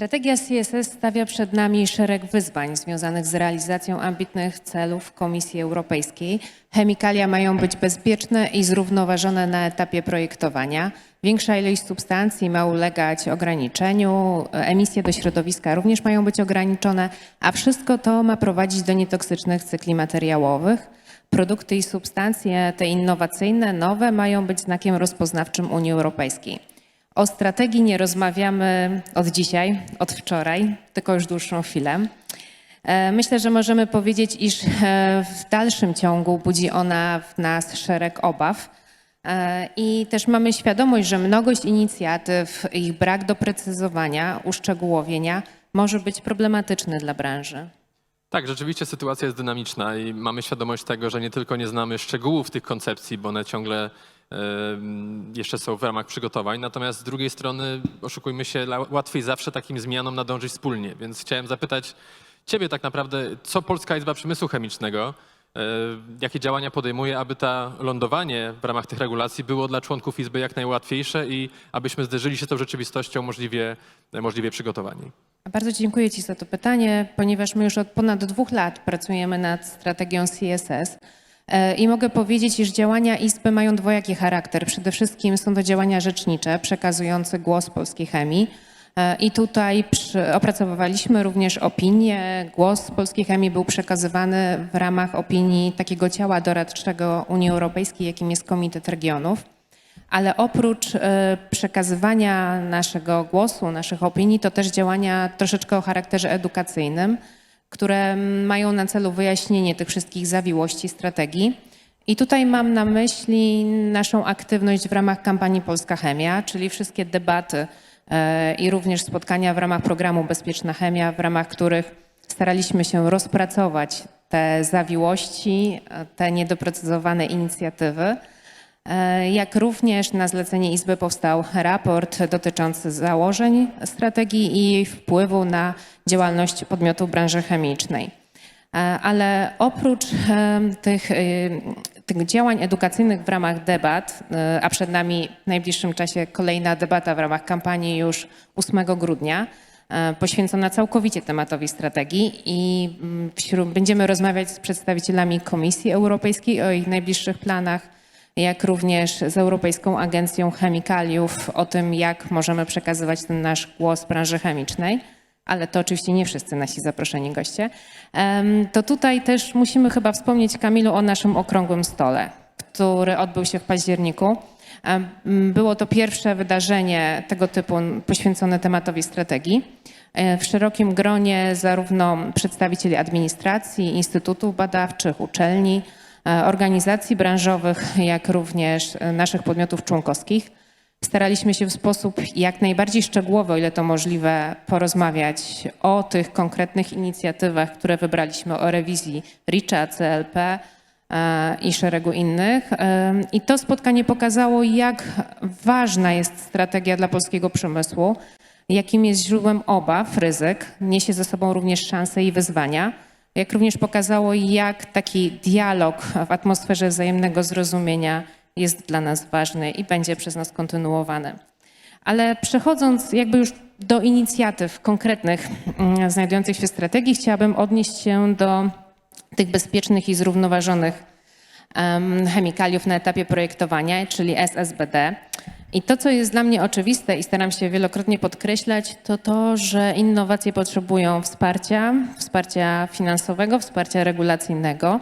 Strategia CSS stawia przed nami szereg wyzwań związanych z realizacją ambitnych celów Komisji Europejskiej. Chemikalia mają być bezpieczne i zrównoważone na etapie projektowania. Większa ilość substancji ma ulegać ograniczeniu, emisje do środowiska również mają być ograniczone, a wszystko to ma prowadzić do nietoksycznych cykli materiałowych. Produkty i substancje te innowacyjne, nowe mają być znakiem rozpoznawczym Unii Europejskiej. O strategii nie rozmawiamy od dzisiaj, od wczoraj, tylko już dłuższą chwilę. E, Myślę, że możemy powiedzieć, iż e, w dalszym ciągu budzi ona w nas szereg obaw. E, I też mamy świadomość, że mnogość inicjatyw, ich brak doprecyzowania, uszczegółowienia może być problematyczny dla branży. Tak, rzeczywiście sytuacja jest dynamiczna i mamy świadomość tego, że nie tylko nie znamy szczegółów tych koncepcji, bo one ciągle jeszcze są w ramach przygotowań, natomiast z drugiej strony, oszukujmy się, łatwiej zawsze takim zmianom nadążyć wspólnie. Więc chciałem zapytać Ciebie tak naprawdę, co Polska Izba Przemysłu Chemicznego, e, jakie działania podejmuje, aby to lądowanie w ramach tych regulacji było dla członków Izby jak najłatwiejsze i abyśmy zderzyli się z tą rzeczywistością możliwie, możliwie przygotowani. Bardzo dziękuję Ci za to pytanie, ponieważ my już od ponad dwóch lat pracujemy nad strategią CSS. E, I mogę powiedzieć, iż działania Izby mają dwojaki charakter. Przede wszystkim są to działania rzecznicze, przekazujące głos polskiej chemii. E, I tutaj opracowywaliśmy również opinie. Głos polskiej chemii był przekazywany w ramach opinii takiego ciała doradczego Unii Europejskiej, jakim jest Komitet Regionów. Ale oprócz e, przekazywania naszego głosu, naszych opinii, to też działania troszeczkę o charakterze edukacyjnym, które mają na celu wyjaśnienie tych wszystkich zawiłości strategii. I tutaj mam na myśli naszą aktywność w ramach kampanii Polska Chemia, czyli wszystkie debaty e, i również spotkania w ramach programu Bezpieczna Chemia, w ramach których staraliśmy się rozpracować te zawiłości, e, te niedoprecyzowane inicjatywy. E, Jak również na zlecenie Izby powstał raport dotyczący założeń strategii i jej wpływu na działalność podmiotów branży chemicznej. E, Ale oprócz tych, e, tych działań edukacyjnych w ramach debat, a przed nami w najbliższym czasie kolejna debata w ramach kampanii już 8 grudnia, poświęcona całkowicie tematowi strategii i mm, wśród, będziemy rozmawiać z przedstawicielami Komisji Europejskiej o ich najbliższych planach, jak również z Europejską Agencją Chemikaliów o tym, jak możemy przekazywać ten nasz głos branży chemicznej. Ale to oczywiście nie wszyscy nasi zaproszeni goście. To tutaj też musimy chyba wspomnieć, Kamilu, o naszym okrągłym stole, który odbył się w październiku. Było to pierwsze wydarzenie tego typu poświęcone tematowi strategii. E, W szerokim gronie zarówno przedstawicieli administracji, instytutów badawczych, uczelni, organizacji branżowych, jak również e, naszych podmiotów członkowskich. Staraliśmy się w sposób jak najbardziej szczegółowy, o ile to możliwe, porozmawiać o tych konkretnych inicjatywach, które wybraliśmy, o rewizji RICza, CLP e, i szeregu innych. E, I to spotkanie pokazało, jak ważna jest strategia dla polskiego przemysłu, jakim jest źródłem obaw, ryzyk, niesie ze sobą również szanse i wyzwania, jak również pokazało, jak taki dialog w atmosferze wzajemnego zrozumienia jest dla nas ważny i będzie przez nas kontynuowany. Ale przechodząc jakby już do inicjatyw konkretnych mm, znajdujących się w strategii, chciałabym odnieść się do tych bezpiecznych i zrównoważonych em, chemikaliów na etapie projektowania, czyli SSBD. I to, co jest dla mnie oczywiste i staram się wielokrotnie podkreślać, to to, że innowacje potrzebują wsparcia, wsparcia finansowego, wsparcia regulacyjnego.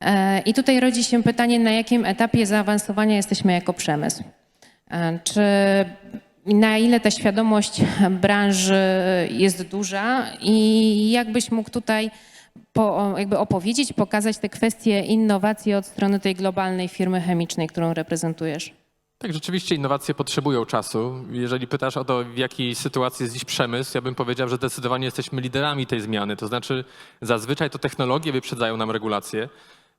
E, I tutaj rodzi się pytanie, na jakim etapie zaawansowania jesteśmy jako przemysł. E, Czy na ile ta świadomość branży jest duża i jak byś mógł tutaj po, jakby opowiedzieć, pokazać te kwestie innowacji od strony tej globalnej firmy chemicznej, którą reprezentujesz? Tak, rzeczywiście innowacje potrzebują czasu. Jeżeli pytasz o to, w jakiej sytuacji jest dziś przemysł, ja bym powiedział, że zdecydowanie jesteśmy liderami tej zmiany. To znaczy, zazwyczaj to technologie wyprzedzają nam regulacje.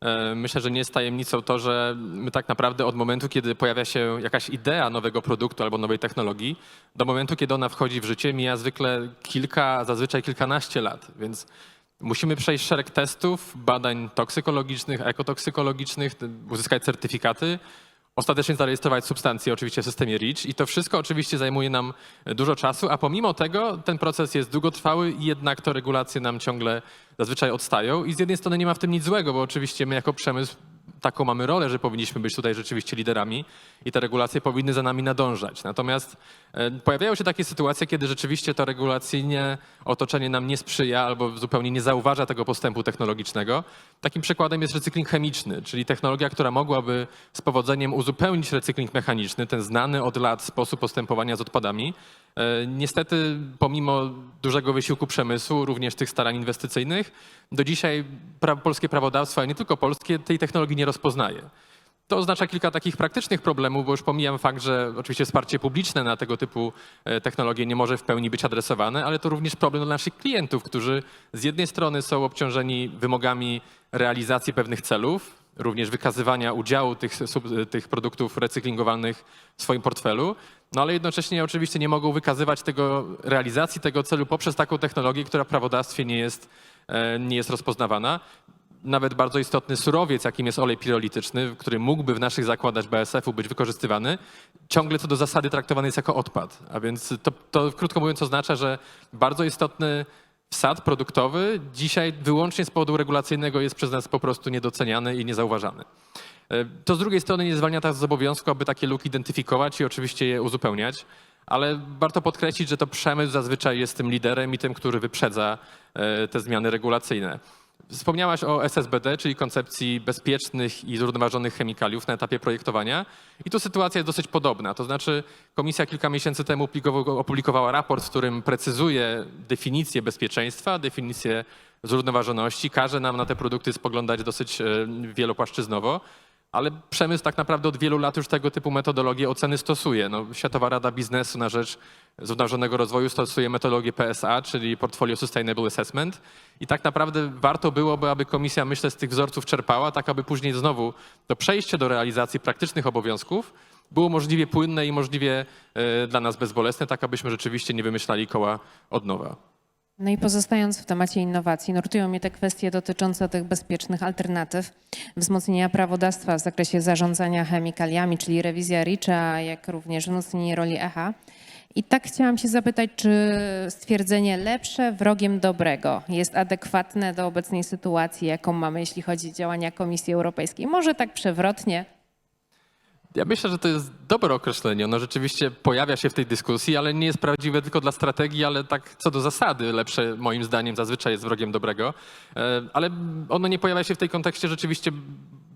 E, Myślę, że nie jest tajemnicą to, że my tak naprawdę od momentu, kiedy pojawia się jakaś idea nowego produktu albo nowej technologii, do momentu, kiedy ona wchodzi w życie, mija zwykle kilka, zazwyczaj kilkanaście lat. Więc musimy przejść szereg testów, badań toksykologicznych, ekotoksykologicznych, uzyskać certyfikaty, ostatecznie zarejestrować substancje oczywiście w systemie REACH i to wszystko oczywiście zajmuje nam dużo czasu, a pomimo tego ten proces jest długotrwały i jednak to regulacje nam ciągle zazwyczaj odstają i z jednej strony nie ma w tym nic złego, bo oczywiście my jako przemysł taką mamy rolę, że powinniśmy być tutaj rzeczywiście liderami i te regulacje powinny za nami nadążać. Natomiast e, pojawiają się takie sytuacje, kiedy rzeczywiście to regulacyjnie otoczenie nam nie sprzyja albo zupełnie nie zauważa tego postępu technologicznego. Takim przykładem jest recykling chemiczny, czyli technologia, która mogłaby z powodzeniem uzupełnić recykling mechaniczny, ten znany od lat sposób postępowania z odpadami. E, Niestety, pomimo dużego wysiłku przemysłu, również tych starań inwestycyjnych, do dzisiaj pra polskie prawodawstwo, ale nie tylko polskie, tej technologii nie rozpoznaje. To oznacza kilka takich praktycznych problemów, bo już pomijam fakt, że oczywiście wsparcie publiczne na tego typu e, technologie nie może w pełni być adresowane, ale to również problem dla naszych klientów, którzy z jednej strony są obciążeni wymogami realizacji pewnych celów, również wykazywania udziału tych, tych produktów recyklingowalnych w swoim portfelu, no ale jednocześnie oczywiście nie mogą wykazywać tego, realizacji tego celu poprzez taką technologię, która w prawodawstwie nie jest, e, nie jest rozpoznawana nawet bardzo istotny surowiec, jakim jest olej pirolityczny, który mógłby w naszych zakładach BSF-u być wykorzystywany, ciągle co do zasady traktowany jest jako odpad. A więc to, to krótko mówiąc oznacza, że bardzo istotny wsad produktowy dzisiaj wyłącznie z powodu regulacyjnego jest przez nas po prostu niedoceniany i niezauważany. E, To z drugiej strony nie zwalnia nas z obowiązku, aby takie luki identyfikować i oczywiście je uzupełniać, ale warto podkreślić, że to przemysł zazwyczaj jest tym liderem i tym, który wyprzedza e, te zmiany regulacyjne. Wspomniałaś o SSBD, czyli koncepcji bezpiecznych i zrównoważonych chemikaliów na etapie projektowania. I tu sytuacja jest dosyć podobna. To znaczy, komisja kilka miesięcy temu opublikowa- opublikowała raport, w którym precyzuje definicję bezpieczeństwa, definicję zrównoważoności, każe nam na te produkty spoglądać dosyć e, wielopłaszczyznowo. Ale przemysł tak naprawdę od wielu lat już tego typu metodologie oceny stosuje. No, Światowa Rada Biznesu na rzecz zrównoważonego rozwoju stosuje metodologię PSA, czyli Portfolio Sustainable Assessment. I tak naprawdę warto byłoby, aby komisja, myślę, z tych wzorców czerpała, tak aby później znowu to przejście do realizacji praktycznych obowiązków było możliwie płynne i możliwie e, dla nas bezbolesne, tak abyśmy rzeczywiście nie wymyślali koła od nowa. No i pozostając w temacie innowacji, nurtują mnie te kwestie dotyczące tych bezpiecznych alternatyw, wzmocnienia prawodawstwa w zakresie zarządzania chemikaliami, czyli rewizja REACH-a, jak również wzmocnienie roli ECHA. I tak chciałam się zapytać, czy stwierdzenie lepsze wrogiem dobrego jest adekwatne do obecnej sytuacji, jaką mamy, jeśli chodzi o działania Komisji Europejskiej? Może tak przewrotnie, Ja myślę, że to jest dobre określenie. Ono rzeczywiście pojawia się w tej dyskusji, ale nie jest prawdziwe tylko dla strategii, ale tak co do zasady lepsze moim zdaniem zazwyczaj jest wrogiem dobrego. E, Ale ono nie pojawia się w tej kontekście rzeczywiście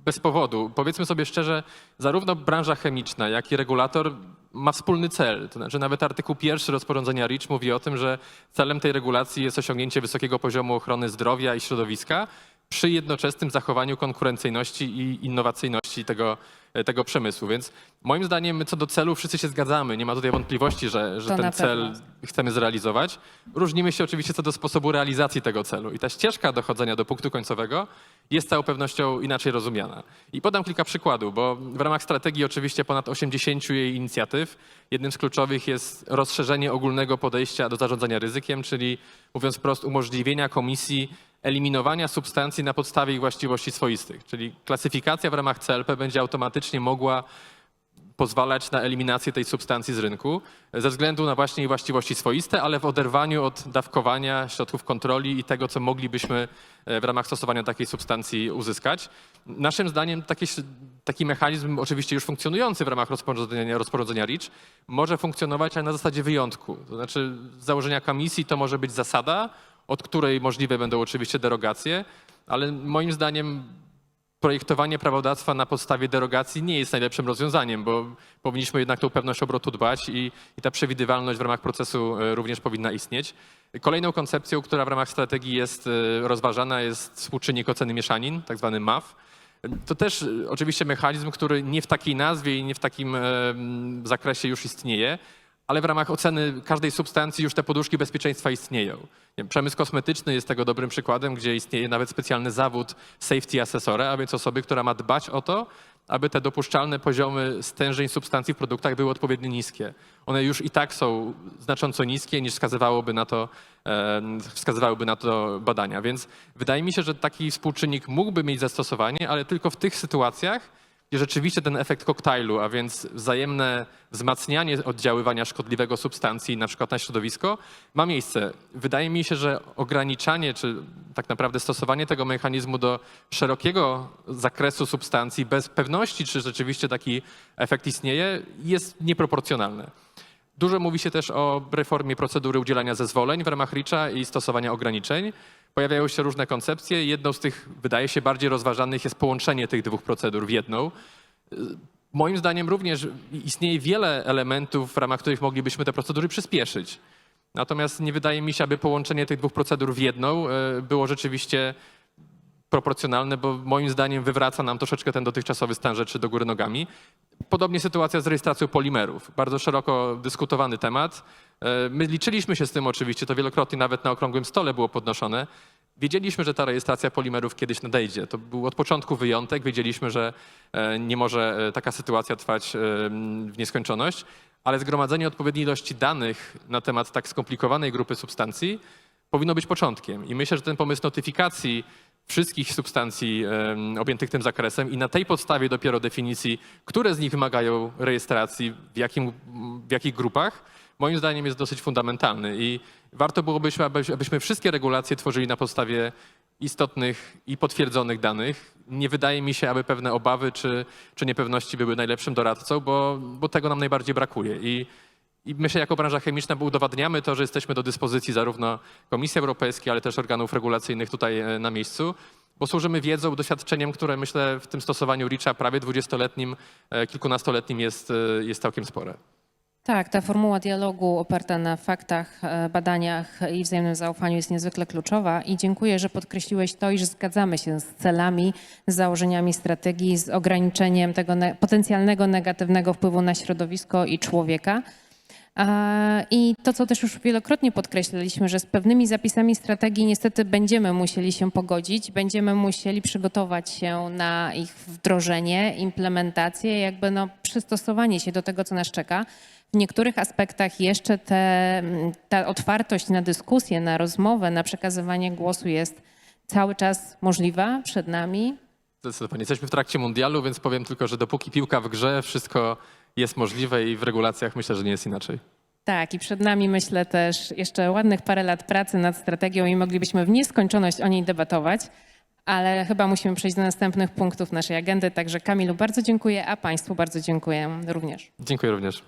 bez powodu. Powiedzmy sobie szczerze, zarówno branża chemiczna, jak i regulator ma wspólny cel. To znaczy nawet artykuł pierwszy rozporządzenia REACH mówi o tym, że celem tej regulacji jest osiągnięcie wysokiego poziomu ochrony zdrowia i środowiska przy jednoczesnym zachowaniu konkurencyjności i innowacyjności tego, tego przemysłu. Więc moim zdaniem my co do celu wszyscy się zgadzamy. Nie ma tutaj wątpliwości, że, że To na ten cel chcemy zrealizować. Różnimy się oczywiście co do sposobu realizacji tego celu. I ta ścieżka dochodzenia do punktu końcowego jest z całą pewnością inaczej rozumiana. I podam kilka przykładów, bo w ramach strategii oczywiście ponad 80 jej inicjatyw. Jednym z kluczowych jest rozszerzenie ogólnego podejścia do zarządzania ryzykiem, czyli mówiąc wprost umożliwienia komisji eliminowania substancji na podstawie ich właściwości swoistych. Czyli klasyfikacja w ramach CLP będzie automatycznie mogła pozwalać na eliminację tej substancji z rynku ze względu na właśnie jej właściwości swoiste, ale w oderwaniu od dawkowania środków kontroli i tego, co moglibyśmy e, w ramach stosowania takiej substancji uzyskać. Naszym zdaniem taki, taki mechanizm, oczywiście już funkcjonujący w ramach rozporządzenia, rozporządzenia REACH, może funkcjonować ale na zasadzie wyjątku. To znaczy z założenia komisji to może być zasada, od której możliwe będą oczywiście derogacje, ale moim zdaniem projektowanie prawodawstwa na podstawie derogacji nie jest najlepszym rozwiązaniem, bo powinniśmy jednak tą pewność obrotu dbać i, i ta przewidywalność w ramach procesu e, również powinna istnieć. Kolejną koncepcją, która w ramach strategii jest e, rozważana, jest współczynnik oceny mieszanin, tak zwany MAF. To też e, oczywiście mechanizm, który nie w takiej nazwie i nie w takim zakresie już istnieje, ale w ramach oceny każdej substancji już te poduszki bezpieczeństwa istnieją. Przemysł kosmetyczny jest tego dobrym przykładem, gdzie istnieje nawet specjalny zawód safety assessora, a więc osoby, która ma dbać o to, aby te dopuszczalne poziomy stężeń substancji w produktach były odpowiednio niskie. One już i tak są znacząco niskie niż wskazywałoby na to, e, wskazywałyby na to badania. Więc wydaje mi się, że taki współczynnik mógłby mieć zastosowanie, ale tylko w tych sytuacjach, gdzie rzeczywiście ten efekt koktajlu, a więc wzajemne wzmacnianie oddziaływania szkodliwego substancji, na przykład na środowisko, ma miejsce. Wydaje mi się, że ograniczanie, czy tak naprawdę stosowanie tego mechanizmu do szerokiego zakresu substancji bez pewności, czy rzeczywiście taki efekt istnieje, jest nieproporcjonalne. Dużo mówi się też o reformie procedury udzielania zezwoleń w ramach RICza i stosowania ograniczeń. Pojawiają się różne koncepcje. Jedną z tych, wydaje się, bardziej rozważanych jest połączenie tych dwóch procedur w jedną. Moim zdaniem również istnieje wiele elementów, w ramach których moglibyśmy te procedury przyspieszyć. Natomiast nie wydaje mi się, aby połączenie tych dwóch procedur w jedną e, było rzeczywiście proporcjonalne, bo moim zdaniem wywraca nam troszeczkę ten dotychczasowy stan rzeczy do góry nogami. Podobnie sytuacja z rejestracją polimerów. Bardzo szeroko dyskutowany temat. E, My liczyliśmy się z tym oczywiście, to wielokrotnie nawet na okrągłym stole było podnoszone. Wiedzieliśmy, że ta rejestracja polimerów kiedyś nadejdzie. To był od początku wyjątek. Wiedzieliśmy, że e, nie może e, taka sytuacja trwać w nieskończoność, ale zgromadzenie odpowiedniej ilości danych na temat tak skomplikowanej grupy substancji powinno być początkiem. I myślę, że ten pomysł notyfikacji wszystkich substancji objętych tym zakresem i na tej podstawie dopiero definicji, które z nich wymagają rejestracji, w, jakim, w jakich grupach, moim zdaniem jest dosyć fundamentalny. I warto byłoby, aby- abyśmy wszystkie regulacje tworzyli na podstawie istotnych i potwierdzonych danych. Nie wydaje mi się, aby pewne obawy czy, czy niepewności były najlepszym doradcą, bo, bo tego nam najbardziej brakuje. I i my się jako branża chemiczna udowadniamy to, że jesteśmy do dyspozycji zarówno Komisji Europejskiej, ale też organów regulacyjnych tutaj e, na miejscu, bo służymy wiedzą, doświadczeniem, które myślę w tym stosowaniu REACHa prawie 20-letnim, e, kilkunastoletnim jest, e, jest całkiem spore. Tak, ta formuła dialogu oparta na faktach, badaniach i wzajemnym zaufaniu jest niezwykle kluczowa i dziękuję, że podkreśliłeś to, iż zgadzamy się z celami, z założeniami strategii, z ograniczeniem tego ne- potencjalnego negatywnego wpływu na środowisko i człowieka. I to, co też już wielokrotnie podkreślaliśmy, że z pewnymi zapisami strategii niestety będziemy musieli się pogodzić, będziemy musieli przygotować się na ich wdrożenie, implementację, jakby no, przystosowanie się do tego, co nas czeka. W niektórych aspektach jeszcze te, ta otwartość na dyskusję, na rozmowę, na przekazywanie głosu jest cały czas możliwa przed nami. Zdecydowanie. Jesteśmy w trakcie mundialu, więc powiem tylko, że dopóki piłka w grze, wszystko jest możliwe i w regulacjach myślę, że nie jest inaczej. Tak, i przed nami myślę też jeszcze ładnych parę lat pracy nad strategią i moglibyśmy w nieskończoność o niej debatować, ale chyba musimy przejść do następnych punktów naszej agendy. Także Kamilu bardzo dziękuję, a Państwu bardzo dziękuję również. Dziękuję również.